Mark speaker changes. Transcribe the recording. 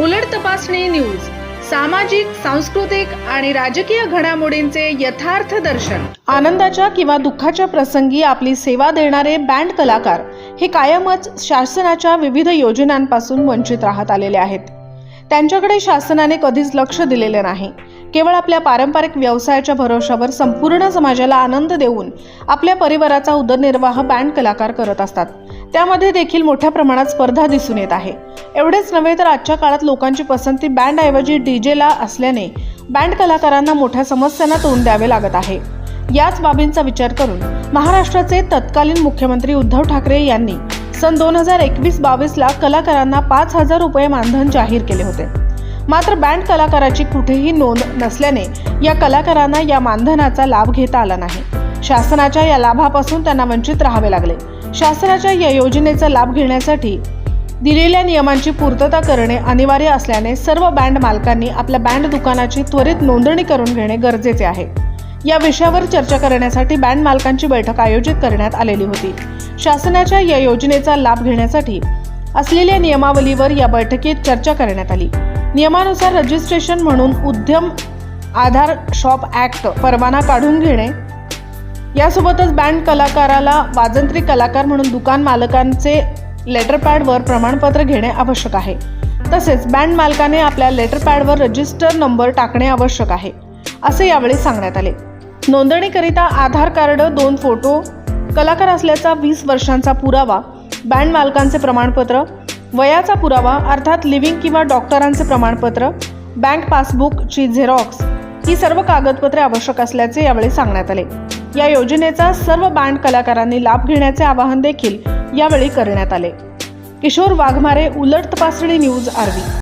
Speaker 1: उलट तपासणी न्यूज सामाजिक सांस्कृतिक आणि राजकीय घडामोडींचे यथार्थ दर्शन. आनंदाच्या किंवा दुःखाच्या प्रसंगी आपली सेवा देणारे बँड कलाकार हे कायमच शासनाच्या विविध योजनांपासून वंचित राहत आलेले आहेत. त्यांच्याकडे शासनाने कधीच लक्ष दिलेले नाही. केवळ आपल्या पारंपरिक व्यवसायाच्या भरोशावर संपूर्ण समाजाला आनंद देऊन आपल्या परिवाराचा उदरनिर्वाह बँड कलाकार करत असतात. त्यामध्ये देखील मोठ्या प्रमाणात स्पर्धा दिसून येत आहे. एवढेच नव्हे तर आजच्या काळात लोकांची पसंती बँडऐवजी डी जेला असल्याने बँड कलाकारांना मोठ्या समस्यांना तोंड द्यावे लागत आहे. याच बाबींचा विचार करून महाराष्ट्राचे तत्कालीन मुख्यमंत्री उद्धव ठाकरे यांनी सन दोन हजार एकवीस बावीसला कलाकारांना पाच हजार रुपये मानधन जाहीर केले होते. मात्र बँड कलाकाराची कुठेही नोंद नसल्याने या कलाकारांना या मानधनाचा लाभ घेता आला नाही. शासनाच्या या लाभापासून त्यांना वंचित राहावे लागले. शासनाच्या या योजनेचा लाभ घेण्यासाठी दिलेल्या नियमांची पूर्तता करणे अनिवार्य असल्याने सर्व बँड मालकांनी आपल्या बँड दुकानाची त्वरित नोंदणी करून घेणे गरजेचे आहे. या विषयावर चर्चा करण्यासाठी बँड मालकांची बैठक आयोजित करण्यात आलेली होती. शासनाच्या या योजनेचा लाभ घेण्यासाठी असलेल्या नियमावलीवर या बैठकीत चर्चा करण्यात आली. नियमानुसार रजिस्ट्रेशन म्हणून उद्यम आधार शॉप ॲक्ट परवाना काढून घेणे यासोबतच बँड कलाकाराला वाजंत्री कलाकार म्हणून दुकान मालकांचे लेटरपॅडवर प्रमाणपत्र घेणे आवश्यक आहे. तसेच बँड मालकाने आपल्या लेटरपॅडवर रजिस्टर नंबर टाकणे आवश्यक आहे असे यावेळी सांगण्यात आले. नोंदणीकरिता आधार कार्ड दोन फोटो कलाकार असल्याचा वीस वर्षांचा पुरावा बँड मालकांचे प्रमाणपत्र वयाचा पुरावा अर्थात लिव्हिंग किंवा डॉक्टरांचे प्रमाणपत्र बँक पासबुकची झेरॉक्स ही सर्व कागदपत्रे आवश्यक असल्याचे यावेळी सांगण्यात आले. या योजनेचा सर्व बँड कलाकारांनी लाभ घेण्याचे आवाहन देखील यावेळी करण्यात आले. किशोर वाघमारे उलट तपासणी न्यूज आरवी.